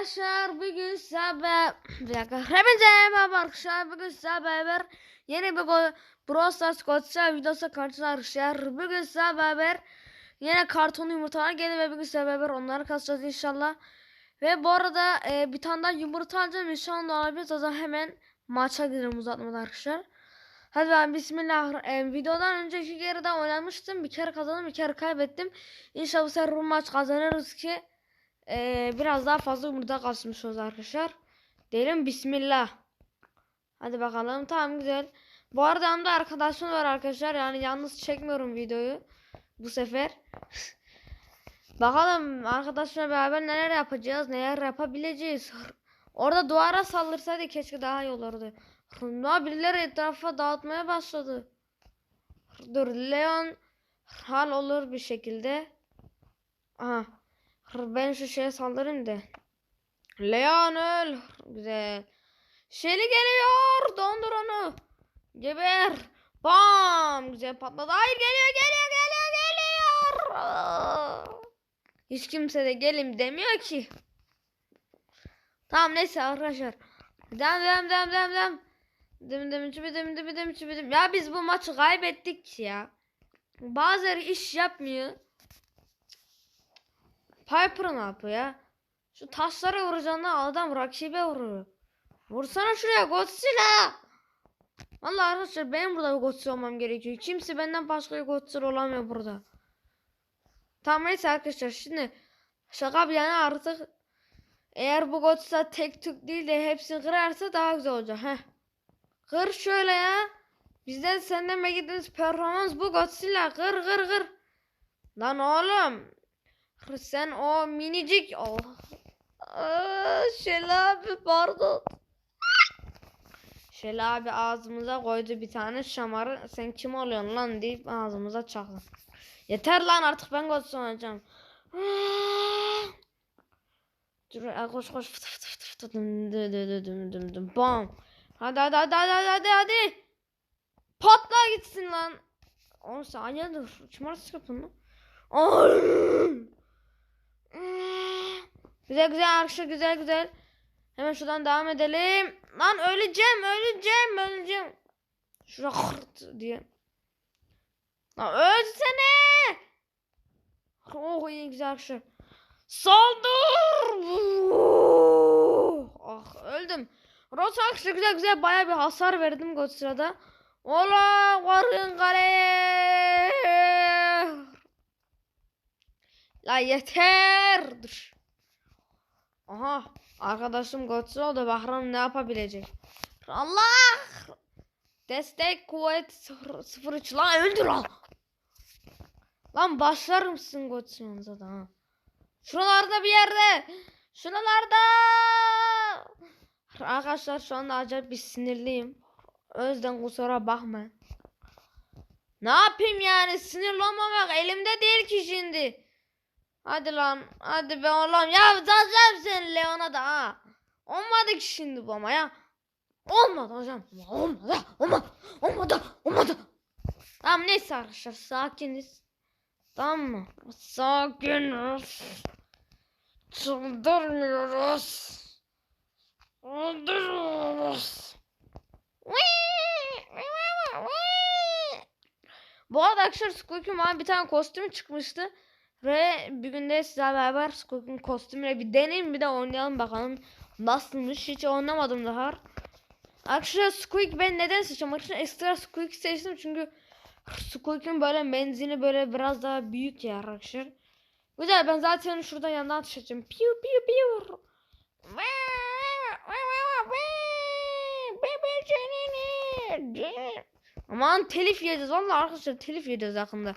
arkadaşlar bugün sizlerle bir dakika. Hepinize merhaba arkadaşlar bugün sizlerle beraber yeni bir Brawl Stars Godzilla videosu karşınızda arkadaşlar. Bugün sizlerle beraber yine karton yumurtalar geldi ve bugün sizlerle beraber onları kasacağız inşallah. Ve bu arada e, bir tane daha yumurta alacağım. İnşallah olabilir. O zaman hemen maça girelim uzatmadan arkadaşlar. Hadi ben bismillah. E, videodan önceki kere oynamıştım bir kere kazandım bir kere kaybettim. İnşallah bu sefer maç kazanırız ki ee, biraz daha fazla yumurta kasmış olacağız arkadaşlar. Diyelim bismillah. Hadi bakalım. Tamam güzel. Bu arada yanımda arkadaşım var arkadaşlar. Yani yalnız çekmiyorum videoyu. Bu sefer. bakalım arkadaşımla beraber neler yapacağız. Neler yapabileceğiz. Orada duvara saldırsaydı keşke daha iyi olurdu. Ne birileri etrafa dağıtmaya başladı. Dur Leon hal olur bir şekilde. Aha. Ben şu şeye saldırayım da. Leon öl. Güzel. Şeli geliyor. Dondur onu. Geber. Bam. Güzel patladı. Hayır geliyor geliyor geliyor geliyor. Hiç kimse de gelim demiyor ki. Tamam neyse arkadaşlar. Dem dem dem dem dem. Dım dım çıbı dım dım dım çıbı dım. Ya biz bu maçı kaybettik ya. Bazıları iş yapmıyor. Piper ne yapıyor ya? Şu taşlara vuracağına adam rakibe vuruyor. Vursana şuraya Godzilla. Vallahi arkadaşlar benim burada bir Godzilla olmam gerekiyor. Kimse benden başka bir Godzilla olamıyor burada. Tamam neyse arkadaşlar şimdi şaka bir yana artık eğer bu Godzilla tek tük değil de hepsini kırarsa daha güzel olacak. Heh. Kır şöyle ya. Bizden senden beklediğiniz performans bu Godzilla. Kır kır kır. Lan oğlum sen o minicik oh. Aa, Şel abi pardon. Şel abi ağzımıza koydu bir tane şamarı. Sen kim oluyorsun lan deyip ağzımıza çaktı. Yeter lan artık ben olacağım. Dur koş koş fıtı fıtı fıtı fıtı dım dı dı dı dım dım dım bam. Hadi hadi hadi hadi hadi hadi. Patla gitsin lan. Oğlum sen hayırdır? Çımarsız kapın lan. Ay. Güzel güzel arkadaşlar güzel güzel. Hemen şuradan devam edelim. Lan öleceğim öleceğim öleceğim. Kırt diye. Lan ölsene. Oh iyi güzel arkadaşlar. Saldır. Ah öldüm. Rosa arkadaşlar güzel güzel baya bir hasar verdim Godzilla'da. Ola korkun kaleye. La yeter. Dur. Aha. Arkadaşım Godzilla oldu. Bakalım ne yapabilecek. Allah. Destek kuvvet 03 lan öldür lan. Lan başlar mısın Godzilla'nıza da ha. Şuralarda bir yerde. Şuralarda. Arkadaşlar şu anda acayip bir sinirliyim. O yüzden kusura bakma. Ne yapayım yani sinirli olmamak elimde değil ki şimdi. Hadi lan. Hadi be oğlum. Ya zaten sen Leon'a da ha. Olmadı ki şimdi bu ama ya. Olmadı hocam. Olmadı. Olmadı. Olmadı. Olmadı. Tamam neyse arkadaşlar sakiniz. Tamam mı? Sakiniz. Çıldırmıyoruz. Çıldırmıyoruz. Bu arada arkadaşlar Squeak'in bana bir tane kostümü çıkmıştı. Ve bugün de sizlerle beraber Squeak'in kostümüyle bir deneyim bir de oynayalım bakalım nasılmış hiç oynamadım daha. Arkadaşlar Squeak ben neden seçiyorum? Arkadaşlar ekstra Squeak seçtim çünkü Squeak'in böyle menzili böyle biraz daha büyük ya arkadaşlar. Güzel ben zaten şuradan yandan atış edeceğim. Piu piu piu. Aman telif yiyeceğiz valla arkadaşlar telif yiyeceğiz yakında.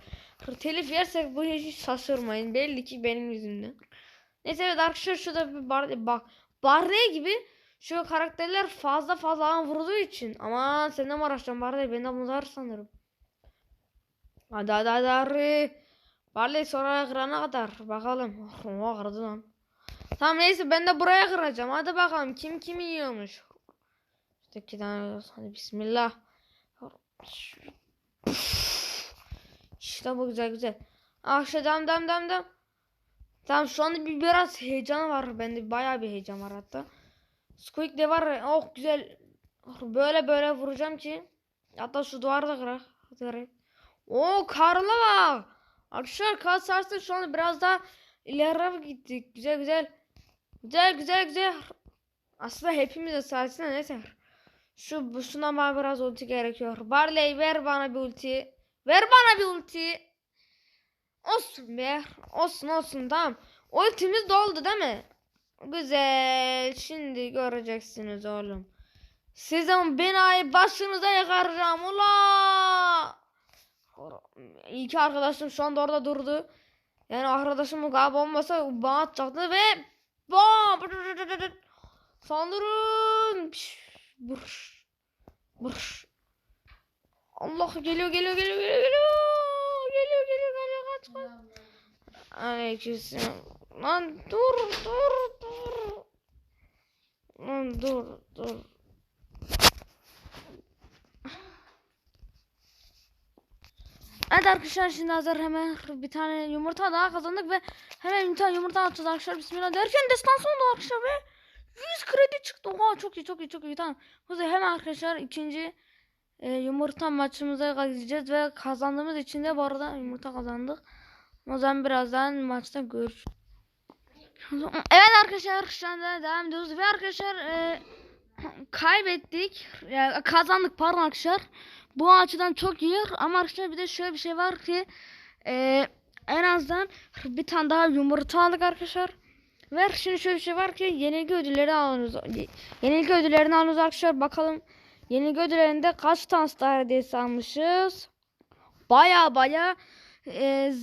Telif yersek bu hiç şaşırmayın. Belli ki benim yüzümden. Neyse evet arkadaşlar şurada bir bar bak. Barley gibi şu karakterler fazla fazla vurduğu için. Aman senden mi uğraşacağım Barley? Ben de bunlar sanırım. Hadi hadi hadi hadi. Barley sonra kırana kadar. Bakalım. Oh, kırdı lan. Tamam neyse ben de buraya kıracağım. Hadi bakalım kim kim yiyormuş. İşte iki tane hadi bismillah. İşte bu güzel güzel. Ah dam dam dam dam. Tamam şu anda bir biraz heyecan var bende bayağı bir heyecan var hatta. Squeak de var oh güzel böyle böyle vuracağım ki hatta şu duvarı da kırar. kırar. Oo karla bak. Arkadaşlar kar şu anda biraz daha ileri gittik. Güzel güzel. Güzel güzel güzel. Aslında hepimiz de sarsın neyse. Şu bu şuna bana biraz ulti gerekiyor. Barley ver bana bir ulti. Ver bana bir ulti. Olsun be. Olsun olsun tamam. Ultimiz doldu değil mi? Güzel. Şimdi göreceksiniz oğlum. Sizin binayı başınıza yıkaracağım ula. İyi arkadaşım şu anda orada durdu. Yani arkadaşım galiba olmasa bana atacaktı ve bam saldırın. Piş, Burş. Burş. Allah geliyor geliyor geliyor geliyor geliyor. Geliyor geliyor geliyor kaç kaç. Aleykümselam. Lan dur dur dur. Lan dur dur. Evet arkadaşlar şimdi hazır hemen bir tane yumurta daha kazandık ve hemen bir tane yumurta atacağız arkadaşlar bismillah derken destansı oldu arkadaşlar ve 100 kredi çıktı. Oha çok iyi çok iyi çok iyi tamam. Zaman hemen arkadaşlar ikinci e, yumurta maçımıza gideceğiz ve kazandığımız için de bu arada yumurta kazandık. O zaman birazdan maçta görüşürüz. Evet arkadaşlar şu devam ediyoruz ve arkadaşlar e, kaybettik. Yani kazandık pardon arkadaşlar. Bu açıdan çok iyi ama arkadaşlar bir de şöyle bir şey var ki e, en azından bir tane daha yumurta aldık arkadaşlar. Ve şimdi şöyle bir şey var ki yenilgi ödülleri alıyoruz. Yenilgi ödüllerini alıyoruz arkadaşlar. Bakalım yenilgi ödüllerinde kaç tane star hediyesi almışız. Baya baya e,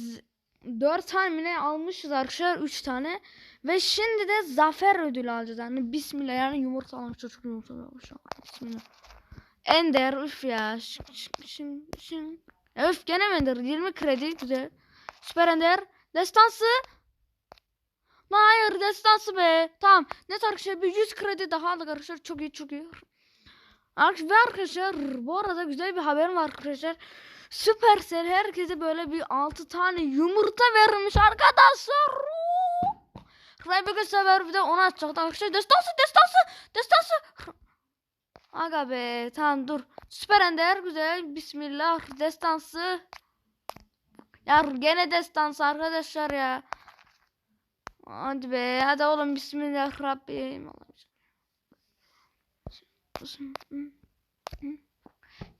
4 tane mi ne almışız arkadaşlar 3 tane. Ve şimdi de zafer ödülü alacağız. Yani bismillah yani yumurta almış çocuk yumurta almış. Bismillah. Ender üf ya. Şın. Ya Üf gene Ender? 20 kredi güzel. Süper Ender. Destansı. Hayır destansı be. Tamam. Net arkadaşlar bir 100 kredi daha aldık arkadaşlar. Çok iyi çok iyi. Ve arkadaşlar bu arada güzel bir haberim var arkadaşlar. Supercell herkese böyle bir 6 tane yumurta vermiş arkadaşlar. Bugün sefer bir de onu açacaktı arkadaşlar. Destansı destansı destansı. Aga be tamam dur. Süper Ender güzel. Bismillah destansı. Ya gene destansı arkadaşlar ya. Hadi be hadi oğlum bismillah Rabbim.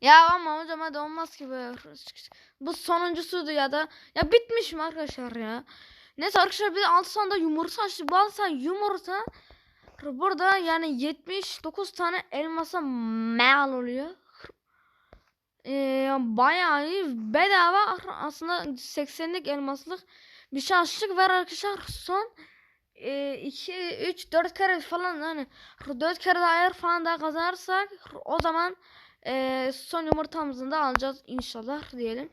Ya ama hocam hadi olmaz ki böyle. Bu sonuncusuydu ya da. Ya bitmiş mi arkadaşlar ya? Neyse arkadaşlar bir de 6 tane yumurta açtı. Bu 6 tane yumurta burada yani 79 tane elmasa mal oluyor. Ee, bayağı iyi bedava aslında 80'lik elmaslık bir açtık var arkadaşlar son 2 3 4 kere falan hani 4 kere daha eğer falan daha kazanırsak o zaman e, son yumurtamızı da alacağız inşallah diyelim.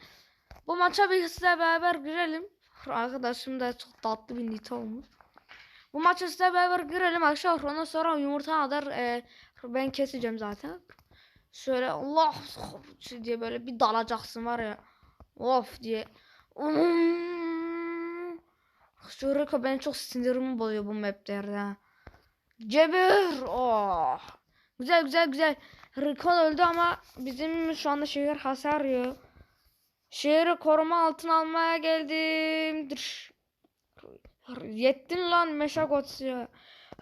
Bu maça bir sizle beraber girelim. Arkadaşım da çok tatlı bir nita olmuş. Bu maça sizle beraber girelim akşam ondan sonra yumurta kadar e, ben keseceğim zaten. Şöyle Allah diye böyle bir dalacaksın var ya. Of diye. Şu Rico beni çok sinirimi bozuyor bu maplerde. Cebir. Oh. Güzel güzel güzel. Rico öldü ama bizim şu anda şehir hasar yiyor. Şehri koruma altına almaya geldim. Yettin lan Meşagots ya.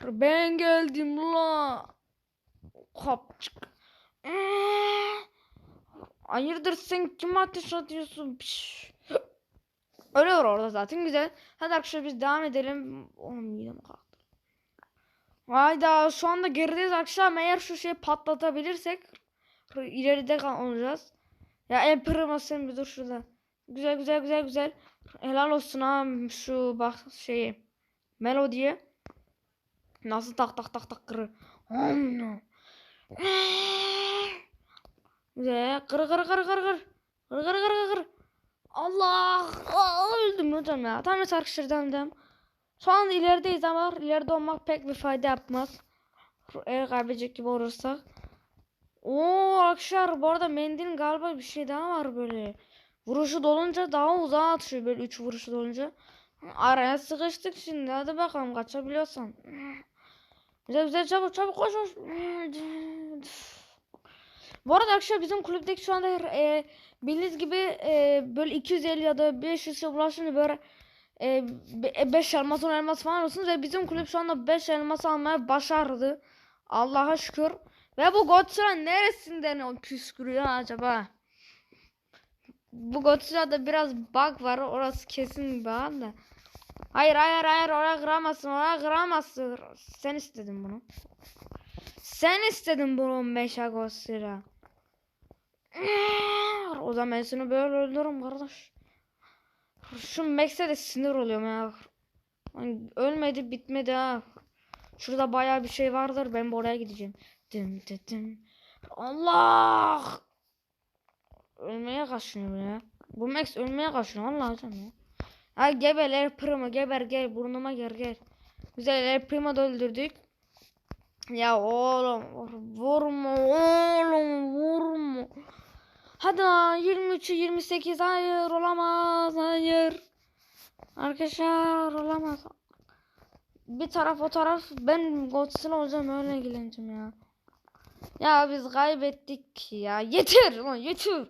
Ben geldim la. Kapçık. Hayırdır sen kim ateş atıyorsun? Piş. Ölüyor orada zaten güzel. Hadi arkadaşlar biz devam edelim. Oğlum midem kalktı. Hayda şu anda gerideyiz arkadaşlar eğer şu şeyi patlatabilirsek ileride kal olacağız. Ya en prima sen bir dur şurada. Güzel güzel güzel güzel. Helal olsun ha şu bak şeyi. Melodiye. Nasıl tak tak tak tak kırı. Güzel. Kır kır kır kır kır. Kır kır kır kır. Allah. Öldüm hocam ya. Tamam mesela arkadaşlar devam devam. Şu an ilerideyiz ama ileride olmak pek bir fayda yapmaz. Eğer kaybedecek gibi olursak. Oo arkadaşlar bu arada mendilin galiba bir şey daha var böyle. Vuruşu dolunca daha uzağa atıyor böyle 3 vuruşu dolunca. Araya sıkıştık şimdi. Hadi bakalım kaçabiliyorsan. Güzel güzel çabuk çabuk koş koş. Bu arada arkadaşlar bizim kulüpteki şu anda e, bildiğiniz gibi e, böyle 250 ya da 500 şey ulaşınca böyle 5 elmas 10 elmas falan olsun ve bizim kulüp şu anda 5 elmas almaya başardı. Allah'a şükür. Ve bu Godzilla neresinden o küskürüyor acaba? Bu Godzilla'da biraz bug var. Orası kesin bug da. Hayır hayır hayır oraya kıramazsın oraya kıramazsın. Sen istedin bunu. Sen istedin bunu Meşa Godzilla. O zaman ben seni böyle öldürürüm kardeş. Şu Max'e de sinir oluyorum ya. Ölmedi bitmedi ha. Şurada bayağı bir şey vardır. Ben bu oraya gideceğim. Dım dım dım. Allah! Ölmeye kaçınıyor ya. Bu Max ölmeye kaçınıyor. Allah canım ya. Ha geber El Primo geber gel burnuma gel gel. Güzel El Primo da öldürdük. Ya oğlum vurma oğlum vurma. Hadi lan 23 28 hayır olamaz hayır. Arkadaşlar olamaz. Bir taraf o taraf ben Godzilla olacağım öyle ilgileneceğim ya. Ya biz kaybettik ya. Yeter lan yeter.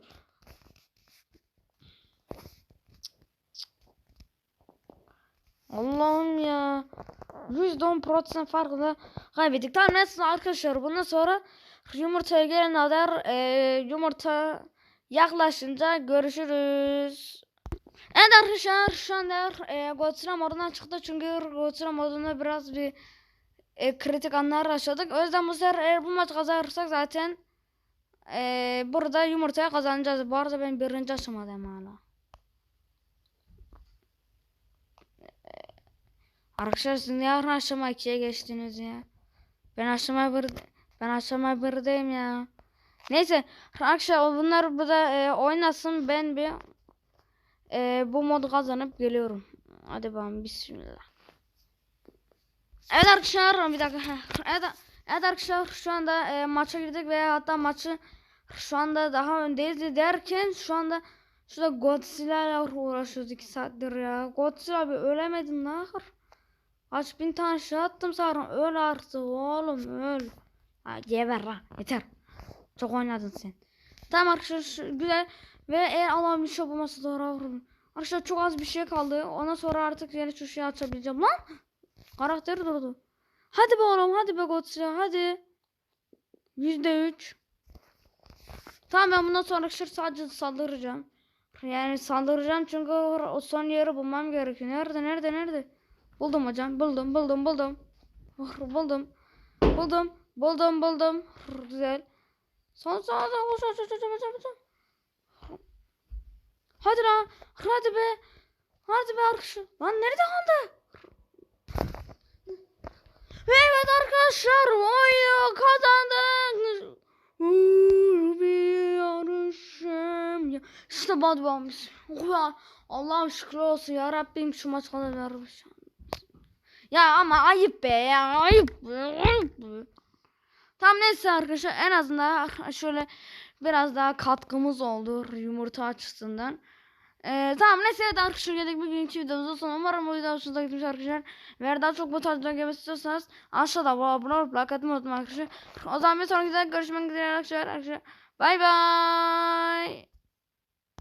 Allah'ım ya. %10% farkla kaybettik. Tamam neyse arkadaşlar bundan sonra yumurtaya gelene kadar e, yumurta yaklaşınca görüşürüz. Evet arkadaşlar şu anda e, Godzilla modundan çıktı çünkü Godzilla modunda biraz bir e, kritik anlar yaşadık. O yüzden bu sefer eğer bu maç kazanırsak zaten e, burada yumurtaya kazanacağız. Bu arada ben birinci aşamadayım hala. Arkadaşlar siz niye aşama 2'ye geçtiniz ya? Ben aşama bir ben aşama birdeyim ya. Neyse arkadaşlar bunlar burada e, oynasın ben bir e, bu modu kazanıp geliyorum. Hadi bakalım bismillah. Evet arkadaşlar bir dakika. Evet, evet arkadaşlar şu anda e, maça girdik ve hatta maçı şu anda daha öndeyiz derken şu anda şurada Godzilla ile uğraşıyoruz 2 saattir ya. Godzilla abi ölemedin ne kadar. Kaç bin tane şey attım sana. Öl artık oğlum öl. Ha, geber lan yeter. Çok oynadın sen. Tamam arkadaşlar güzel. Ve eğer Allah'ım bir şey bulması doğru vururum. Arkadaşlar çok az bir şey kaldı. Ondan sonra artık yeni şu şeyi açabileceğim. Lan! Karakteri durdu. Hadi be oğlum hadi be Godzilla hadi. Yüzde üç. Tamam ben bundan sonra arkadaşlar sadece saldıracağım. Yani saldıracağım çünkü o son yeri bulmam gerekiyor. Nerede nerede nerede? Buldum hocam. Buldum buldum buldum. Buldum. Buldum. Buldum buldum. Güzel. Son son son son son son son son. Hadi lan. Hadi be. Hadi be arkadaşlar. Lan nerede kaldı? Evet arkadaşlar oyunu kazandık. Bir yarışım. ya. İşte bad bağımız. Ya. Allah'ım şükür olsun ya Rabbim şu maç kazanırmış. Ya ama ayıp be ya ayıp be, ayıp be. Tam neyse arkadaşlar en azından şöyle biraz daha katkımız oldu yumurta açısından. Ee, tamam neyse evet arkadaşlar geldik bugünkü videomuzda son umarım bu video hoşunuza gitmiş arkadaşlar. Ve daha çok bu tarz video gelmek istiyorsanız aşağıda abone olup like atmayı unutmayın arkadaşlar. O zaman bir sonraki videoda görüşmek üzere arkadaşlar. Bay bay.